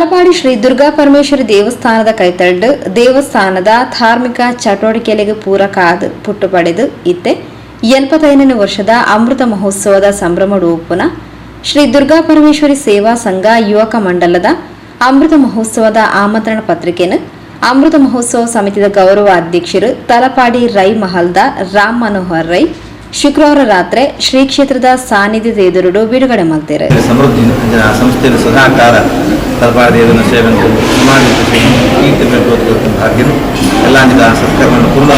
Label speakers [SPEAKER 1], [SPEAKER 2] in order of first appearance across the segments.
[SPEAKER 1] ತಲಪಾಡಿ ಶ್ರೀ ದುರ್ಗಾ ಪರಮೇಶ್ವರಿ ದೇವಸ್ಥಾನದ ಕೈತಳ್ಳು ದೇವಸ್ಥಾನದ ಧಾರ್ಮಿಕ ಚಟುವಟಿಕೆಗಳಿಗೆ ಪೂರಕ ಆದ ಪುಟ್ಟು ಪಡೆದು ಇತ್ತೆ ಎಲ್ಪತ್ತೈದನೇ ವರ್ಷದ ಅಮೃತ ಮಹೋತ್ಸವದ ಸಂಭ್ರಮ ರೂಪುನ ಶ್ರೀ ದುರ್ಗಾ ಪರಮೇಶ್ವರಿ ಸೇವಾ ಸಂಘ ಯುವಕ ಮಂಡಲದ ಅಮೃತ ಮಹೋತ್ಸವದ ಆಮಂತ್ರಣ ಪತ್ರಿಕೆಯನ್ನು ಅಮೃತ ಮಹೋತ್ಸವ ಸಮಿತಿಯ ಗೌರವ ಅಧ್ಯಕ್ಷರು ತಲಪಾಡಿ ರೈ ಮಹಲ್ದ ರಾಮ್ ಮನೋಹರ್ ರೈ ಶುಕ್ರವಾರ ರಾತ್ರಿ ಶ್ರೀ ಕ್ಷೇತ್ರದ ಸಾನ್ನಿಧ್ಯದ ಎದುರುಡು ಬಿಡುಗಡೆ ಮಾಡ್ತಾರೆ.
[SPEAKER 2] ಸಮಾಜ ಕೀರ್ತಿ ಬೆಳೆದು ಭಾಗ್ಯನು ಎಲ್ಲ ನಿಧ ಸತ್ಕರ್ಮವನ್ನು ಪೂರ್ಣ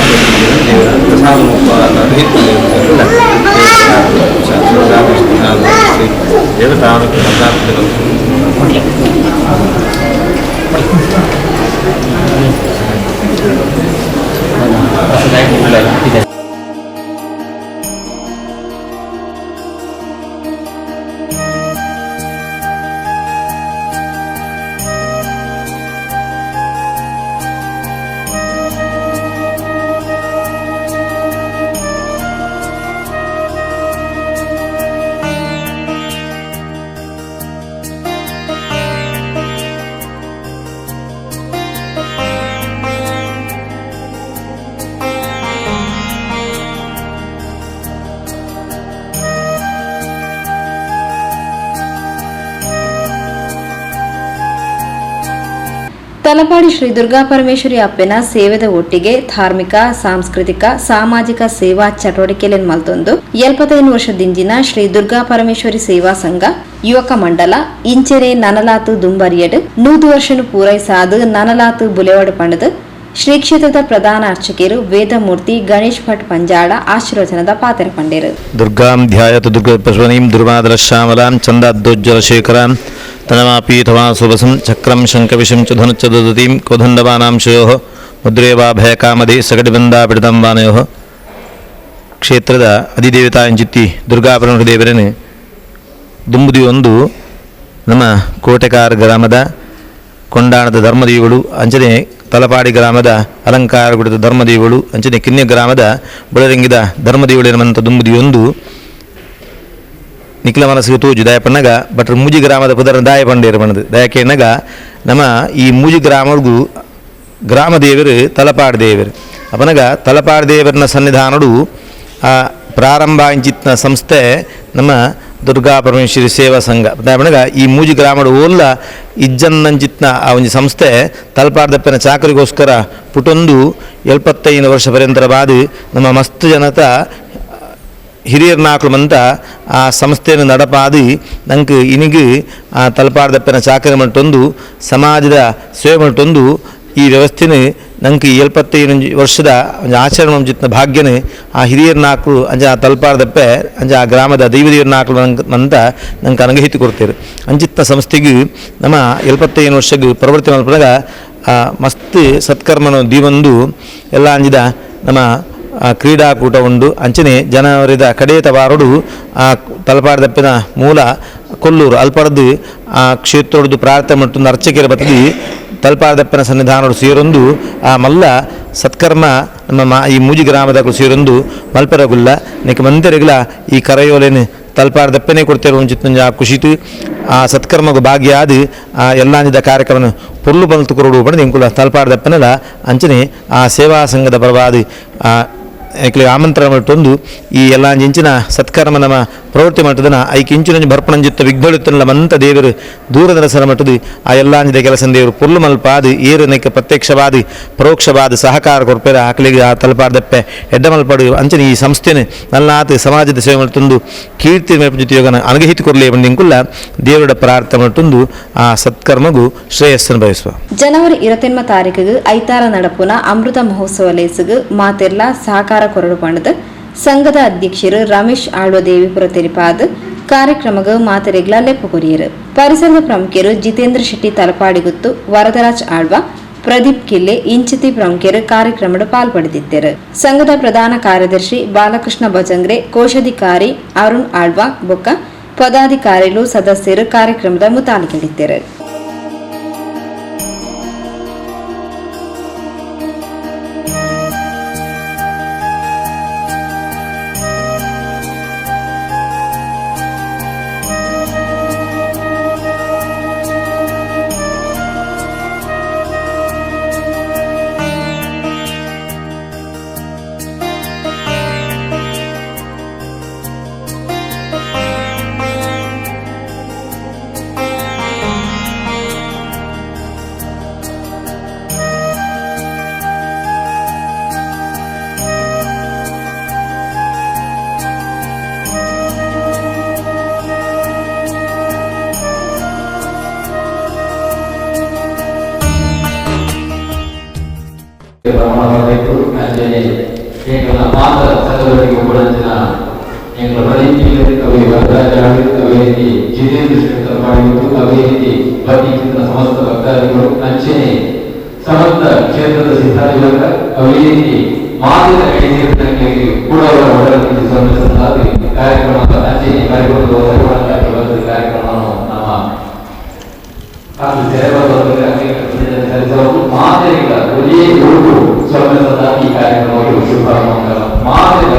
[SPEAKER 2] ದೇವರ ಪ್ರಸಾದ ರೂಪವಾದ ದೇವತಾನುಗ್ರಹ
[SPEAKER 1] ತಲಪಾಡಿ ಶ್ರೀ ದುರ್ಗಾ ಪರಮೇಶ್ವರಿ ಅಪ್ಪನ ಸೇವೆದ ಒಟ್ಟಿಗೆ ಧಾರ್ಮಿಕ, ಸಾಂಸ್ಕೃತಿಕ, ಸಾಮಾಜಿಕ ಸೇವಾ ಚಟುವಟಿಕೆಯಲ್ಲಿ ಮಲ್ತೊಂದು. ಎಲ್ಪತ್ತೈದು ವರ್ಷದಿಂಜಿನ ಶ್ರೀ ದುರ್ಗಾ ಪರಮೇಶ್ವರಿ ಸೇವಾ ಸಂಘ, ಯುವಕ ಮಂಡಲ, ಇಂಚೆರೆ ನನಲಾತು ದುಂಬರಿಯಡ್ ನೂದು ವರ್ಷನು ಪೂರೈಸಾದು ನನಲಾತು ಬುಲೆವಾಡು ಪಣದು ಶ್ರೀ ಕ್ಷೇತ್ರದ ಪ್ರಧಾನ ಅರ್ಚಕರು ವೇದಮೂರ್ತಿ ಗಣೇಶ್ ಭಟ್ ಪಂಜಾಳ ಆಶೀರ್ವಚನದ ಪಾತ್ರ ಪಂಡೇರು.
[SPEAKER 2] ದುರ್ಗಾಂ ಧ್ಯಾಯತು ದುರ್ಗಪಶ್ವನೀಂ ದುರ್ವಾದರಶ್ಯಾಮಲಾಂ ಚಂದಾದ್ದೋಜ್ವಲಶೇಖರಾಂ ತನಮಾಪೀತವಾಸುವಸಂ ಚಕ್ರಂ ಶಂಕವಿಷಂ ಚ ಧನುಚ್ಚ ದದತೀಂ ಕೋದಂಡವಾನಾಂಶಯೋ ಮುದ್ರೇವಾಭಯಕಾಮಧೇ ಸಗಡಿಬಂದಾಪಿಡಿತಂಬಾನಯೋ ಕ್ಷೇತ್ರದ ಅಧಿದೇವತಾ ಎಂಚಿತ್ತಿ ದುರ್ಗಾಪರಮಣ ದೇವರನ್ನು ದುಂಬುದಿ ಒಂದು ನಮ್ಮ ಕೋಟೆಕಾರ ಗ್ರಾಮದ ಕೊಂಡಾಣದ ಧರ್ಮದೇವಿಗಳು ಅಂಚನೆ ತಲಪಾಡಿ ಗ್ರಾಮದ ಅಲಂಕಾರಗುಡದ ಧರ್ಮದೇವಿಗಳು ಅಂಚನೆ ಕಿನ್ಯ ಗ್ರಾಮದ ಬುಳರಂಗಿದ ಧರ್ಮದೇವಿಗಳು ಎನ್ನುವಂಥ ದುಂಬುದಿ ಒಂದು ನಿಖಿಲ ಮನಸ್ಸಿಗೆ ತೋಜು. ದಯ ಪಣ್ಣಗ ಬಟ್ ಮೂಜಿ ಗ್ರಾಮದ ಪುದರ ದಾಯ ಪಂಡೇರು ಪಣ್ಣದು ದಯಕ್ಕೆ ಎನ್ನಗ ನಮ್ಮ ಈ ಮೂಜಿ ಗ್ರಾಮಗೂ ಗ್ರಾಮ ದೇವರು ತಲಪಾಡು ದೇವರು. ಅಪನಗ ತಲಪಾಡು ದೇವರನ್ನ ಸನ್ನಿಧಾನಡು, ಆ ಪ್ರಾರಂಭ ಇಂಚಿತ್ನ ಸಂಸ್ಥೆ ನಮ್ಮ ದುರ್ಗಾ ಪರಮೇಶ್ವರಿ ಸೇವಾ ಸಂಘ. ಪಣಗ ಈ ಮೂಜಿ ಗ್ರಾಮಡು ಓಲ್ಲ ಇಜ್ಜನ್ನಂಚಿತ್ನ ಆ ಒಂದು ಸಂಸ್ಥೆ ತಲಪಾಡ್ದಪ್ಪನ ಚಾಕರಿಗೋಸ್ಕರ ಪುಟೊಂದು ಎಲ್ಪತ್ತೈದು ವರ್ಷ ಪರ್ಯಂತರ ಬಾದು ನಮ್ಮ ಮಸ್ತ್ ಜನತ ಹಿರಿಯರ್ನಾಕ್ಲಮಂತ ಆ ಸಂಸ್ಥೆಯನ್ನು ನಡಪಾದಿ ನಂಗೆ ಇನಿಗೆ ಆ ತಲಪಾಡ್ದಪ್ಪನ ಚಾಕರಿ ಮಟ್ಟೊಂದು ಸಮಾಜದ ಸೇವೆ ಮಟ್ಟೊಂದು ಈ ವ್ಯವಸ್ಥೆನೆ ನಂಗೆ ಎಲ್ಪತ್ತೈದು ವರ್ಷದ ಒಂದು ಆಚರಣೆ ಮಂಜಿತ್ನ ಭಾಗ್ಯನ ಆ ಹಿರಿಯರ್ನಾಕ್ಲು ಅಂಜ ಆ ತಲಪಾಡ್ದಪ್ಪೆ ಅಂಜ ಆ ಗ್ರಾಮದ ದೈವದಿಯರ್ನಾಕ್ಲು ಅಂತ ನಂಗೆ ಅನಗಹಿತಿ ಕೊಡ್ತೇವೆ ಅಂಜಿತ್ನ ಸಂಸ್ಥೆಗೆ ನಮ್ಮ ಎಲ್ಪತ್ತೈದು ವರ್ಷಕ್ಕೆ ಪ್ರವೃತ್ತಿ ಆ ಮಸ್ತ್ ಸತ್ಕರ್ಮನ ದೀವಂದು ಎಲ್ಲ ಅಂಜಿದ ನಮ್ಮ ಕ್ರೀಡಾಕೂಟ ಉಂಡು. ಅಂಚನೆ ಜನವರಿದ ಕಡೆಯ ವಾರಡು ಆ ತಲಪಾಡದಪ್ಪಿನ ಮೂಲ ಕೊಲ್ಲೂರು ಅಲ್ಪಡದು ಆ ಕ್ಷೇತ್ರದ್ದು ಪ್ರಾರ್ಥನೆ ಮಟ್ಟೊಂದು ಅರ್ಚಕಿರ ಬತ್ತದಿ ತಲಪಾಡದಪ್ಪನ ಸನ್ನಿಧಾನಡು ಸೇರೊಂದು ಆ ಮಲ್ಲ ಸತ್ಕರ್ಮ ನಮ್ಮ ಈ ಮೂಜಿ ಗ್ರಾಮದ ಸೇರೊಂದು ಮಲ್ಪರಗುಲ್ಲ. ನಿಕ ಮಂದಿರಗಳ ಈ ಕರೆಯೋಲೆನು ತಲಪಾಡದಪ್ಪನೇ ಕೊಡ್ತೇವೆ ಒಂಚಿತ್ತ ಆ ಖುಷಿತು. ಆ ಸತ್ಕರ್ಮಗು ಭಾಗ್ಯ ಆದ ಆ ಎಲ್ಲಾಂಜಿದ ಕಾರ್ಯಕ್ರಮ ಪೊರ್ಲು ಬಂತು ಕೊರಡು ಪಡೆದು ಇಂಕುಲ ತಲಪಾಡದಪ್ಪನೆಲ್ಲ ಅಂಚನೆ ಆ ಸೇವಾ ಸಂಘದ ಪರವಾದಿ ಆ ಏಕಲೆ ಆಮಂತ್ರಣ ಮಾಡಿಟ್ಟು ಈ ಎಲ್ಲ ಇಂಚಿನ ಸತ್ಕರ್ಮ ನಮ್ಮ ಪ್ರವೃತ್ತಿ ಮಟ್ಟದನ ಐಕೆ ಇಂಚಿನ ಬರ್ಪಣಂಜಿತ್ತ ವಿಘ್ನೊಳಿತನಲ್ಲ ಮಂತ ದೇವರು ದೂರದ ರಸನ ಮಟ್ಟದು ಆ ಎಲ್ಲ ಅಂಜಿದ ಕೆಲಸ ದೇವರು ಪುಲ್ಲು ಮಲ್ಪಾದು, ಏರು ನೈಕ ಪ್ರತ್ಯಕ್ಷವಾದ, ಪರೋಕ್ಷವಾದ, ಸಹಕಾರ ಕೊಡ್ಪೇರ ಆಕಲಿಗೆ ಆ ತಲುಪಾರ್ದಪ್ಪೆ. ಎಡ್ಡ ಮಲ್ಪಾಡು ಅಂಚನೆ ಈ ಸಂಸ್ಥೆನೆ ನಲ್ಲಾತ ಸಮಾಜದ ಸೇವೆ ಮಾಡ್ತಂದು ಕೀರ್ತಿ ಜೊತೆ ಯೋಗನ ಅನಗಹಿತ ಕೊರಲಿ ಬಂದಿಂಕುಲ್ಲ ದೇವರ ಪ್ರಾರ್ಥನೆ ಮಾಡ್ತಂದು ಆ ಸತ್ಕರ್ಮಗೂ ಶ್ರೇಯಸ್ಸನ್ನು ಬಯಸುವ.
[SPEAKER 1] ಜನವರಿ ಇರತೆನ್ಮ ತಾರೀಕಿಗೆ ಐತಾರ ನಡಪುನ ಅಮೃತ ಮಹೋತ್ಸವ ಲೇಸಿಗೆ ಮಾತೆಲ್ಲ ಸಹಕಾರ ಕೊರಡು ಪಂಡದ ಸಂಘದ ಅಧ್ಯಕ್ಷರು ರಮೇಶ್ ಆಳ್ವ ದೇವಿಪುರ ತೆರಿಪಾದ ಕಾರ್ಯಕ್ರಮಗ ಮಾತೆರೆಗ್ಲ ಲೆಪ್ಪು ಕೊರಿಯರು. ಪರಿಸರದ ಪ್ರಮುಖರು ಜಿತೇಂದ್ರ ಶೆಟ್ಟಿ ತಲಪಾಡಿಗುತ್ತು ವರದರಾಜ್ ಆಳ್ವ, ಪ್ರದೀಪ್ ಕಿಲ್ಲೆ, ಇಂಚಿತಿ ಪ್ರಮುಖರು ಕಾರ್ಯಕ್ರಮದ ಪಾಲ್ಪಡೆದಿದ್ದರು. ಸಂಘದ ಪ್ರಧಾನ ಕಾರ್ಯದರ್ಶಿ ಬಾಲಕೃಷ್ಣ ಭಜಂಗ್ರೆ, ಕೋಶಾಧಿಕಾರಿ ಅರುಣ್ ಆಳ್ವ, ಬೊಕ್ಕ ಪದಾಧಿಕಾರಿಗಳು ಸದಸ್ಯರು ಕಾರ್ಯಕ್ರಮದ ಮುತಾಲಿಕೆಡಿದ್ದರು
[SPEAKER 3] ಮಾತ್ರ ಸಂಘದವರಿಗೆ ಕೂಡ ಅಂಚಿನ ಎಂಗಳ ಪ್ರದೀಪ್ ಕವಿ ವರದರಾಜ ಆಡಳಿತ ಅವೇ ರೀತಿ ಜಿತೇಂದ್ರ ಶ್ರೀಕರ್ ಮಾಡಿದ್ದು ಅವೇ ರೀತಿ ಭಕ್ತಿ ಚಿಂತನ ಸಮಸ್ತ ಭಕ್ತಾದಿಗಳು ಅಂಚನೆ ಸಮಸ್ತ ಕ್ಷೇತ್ರದ ಸಿದ್ಧಾರ್ಥಿಗಳ ಅವೇ ರೀತಿ ಮಾತಿನ ಕೈ ಸೇರಿದಂಗೆ ಕೂಡ ಅವರ ಒಡನಾಡಿ ಸಂಬಂಧಿಸಲಾದ ಕಾರ್ಯಕ್ರಮದ ಅಂಚನೆ ಕಾರ್ಯಕ್ರಮದ ನಿರ್ವಹಣಾ ಕಾರ್ಯಕ್ರಮವನ್ನು ನಮ್ಮ ಹಾಗೂ ಮಾದರಿಗಳ ಒಳ್ಳೆಯ ಗುರುತು ಸ್ವರ್ಣ ಸದಾಗಿ ಕಾರ್ಯಕ್ರಮಗಳು ಶುಭ ಮಂಗಳ ಮಾದರಿ